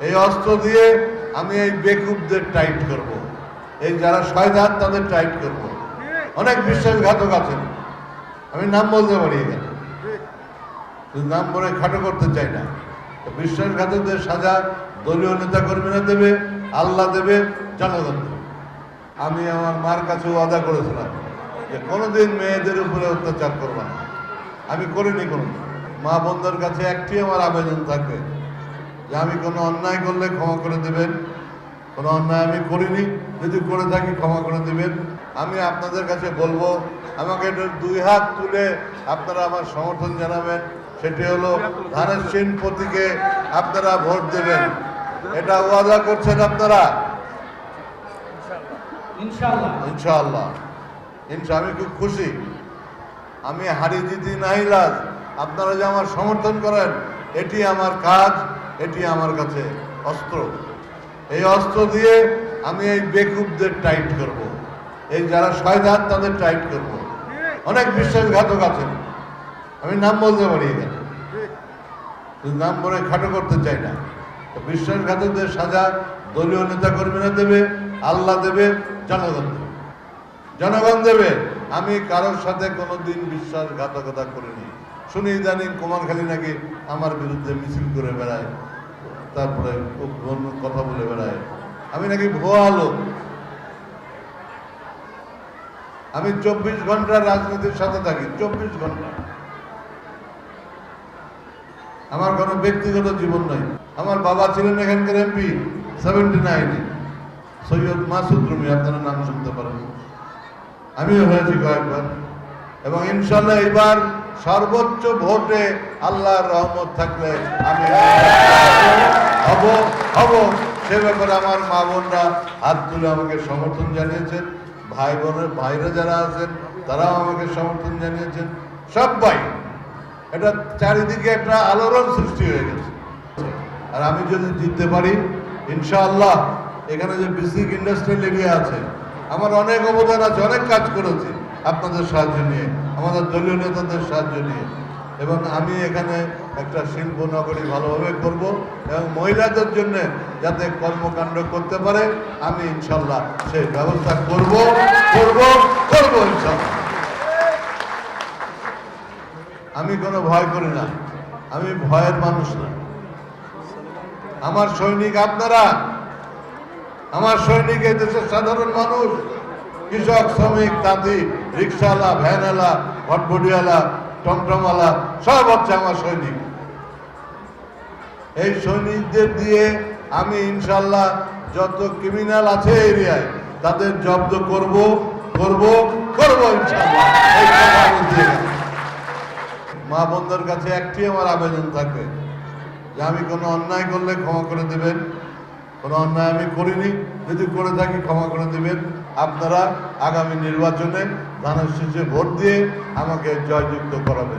এই অস্ত্র দিয়ে আমি এই বেকুবদের টাইট করব। এই যারা শয়তান, তাদের টাইট করব। অনেক বিশ্বাসঘাতক আছেন। আমি নাম বলতে পারি এখানে। নাম বলে খাটো করতে চাই না। বিশ্বাসঘাতকদের সাজা দলীয় নেতা কর্মীরা দেবে, আল্লাহ দেবে, জনগণ দেবে। আমি আমার মার কাছে ওয়াদা করেছিলাম যে কোনোদিন মেয়েদের উপরে অত্যাচার করব না। আমি করিনি কোনো মা বন্ধুর কাছে একটি আমার আবেদন থাকবে। যে আমি কোনো অন্যায় করলে ক্ষমা করে দেবেন কোনো অন্যায় আমি করিনি যদি করে থাকি ক্ষমা করে দেবেন। আমি আপনাদের কাছে বলব আমাকে একটু দুই হাত তুলে আপনারা আমার সমর্থন জানাবেন। সেটি হলো ধানের সিন প্রতীকে আপনারা ভোট দেবেন। এটা ওয়াদা করছেন আপনারা? ইনশাআল্লাহ। ইনশাআল্লাহ। ইনশা আমি খুব খুশি। আমি হারি দিদি নাহিলাজ আপনারা যে আমার সমর্থন করেন এটি আমার কাজ। এটি আমার কাছে অস্ত্র। এই অস্ত্র দিয়ে আমি এই বেকুবদের টাইট করব। এই যারা শয়তান, তাদের টাইট করব। অনেক বিশ্বাসঘাতক আছেন। আমি নাম বলতে পারি এখানে নাম বলে খাটো করতে চাই না। বিশ্বাসঘাতকদের সাজা দলীয় নেতা কর্মীরা দেবে, আল্লাহ দেবে, জনগণ দেবে। জনগণ দেবে। আমি কারোর সাথে কোনো দিন বিশ্বাসঘাতকতা করিনি। শুনি ইদানিং কুমারখালী নাকি আমার বিরুদ্ধে মিছিল করে বেড়ায়, তারপরে কথা বলে বেড়ায়। আমি নাকি ভুয়া লোক। আমি চব্বিশ ঘণ্টা রাজনীতির সাথে থাকি, চব্বিশ ঘণ্টা। আমার কোনো ব্যক্তিগত জীবন নাই। আমার বাবা ছিলেন এখানকার এমপি সেভেন্টি নাইনে সৈয়দ মাসুদ রুমি, আপনারা নাম শুনতে পারেন। আমিও হয়েছি কয়েকবার। এবং ইনশাল্লাহ এবার সর্বোচ্চ ভোটে আল্লাহর রহমত থাকলে আমি হব হব। সে ব্যাপারে আমার মা বোনরা হাত তুলে আমাকে সমর্থন জানিয়েছেন। ভাই বোনের ভাইরা যারা আছেন, তারাও আমাকে সমর্থন জানিয়েছেন। সবাই এটা চারিদিকে একটা আলোড়ন সৃষ্টি হয়ে গেছে। আর আমি যদি জিততে পারি, ইনশাআল্লাহ, এখানে যে বেসিক ইন্ডাস্ট্রিয়াল এরিয়া আছে আমার অনেক অবদান আছে, অনেক কাজ করেছি আপনাদের সাহায্য নিয়ে, আমাদের দলীয় নেতাদের সাহায্য নিয়ে। এবং আমি এখানে একটা শিল্প নগরী ভালোভাবে করব এবং মহিলাদের জন্য যাতে কর্মকাণ্ড করতে পারে, আমি ইনশাল্লাহ সেই ব্যবস্থা করব করব করব ইনশাল্লাহ। আমি কোনো ভয় করি না, আমি ভয়ের মানুষ না। আমার সৈনিক আপনারা আমার সৈনিক এই দেশের সাধারণ মানুষ, কৃষক, শ্রমিক, তাঁতি, রিক্সাওয়ালা, ভ্যানওয়ালা ভটভটিওয়ালা টমটমওয়ালা, সব হচ্ছে আমার সৈনিক। এই সৈনিকদের দিয়ে আমি ইনশাল্লাহ যত ক্রিমিনাল আছে এরিয়ায়, তাদের জব্দ করব করব করব ইনশাল্লাহ। মা বন্ধুর কাছে একটি আমার আবেদন থাকবে যে আমি কোনো অন্যায় করলে ক্ষমা করে দেবেন। কোনো অন্যায় আমি করিনি। যদি করে থাকি ক্ষমা করে দেবেন। আপনারা আগামী নির্বাচনে ধানের শীষে ভোট দিয়ে আমাকে জয়যুক্ত করাবেন।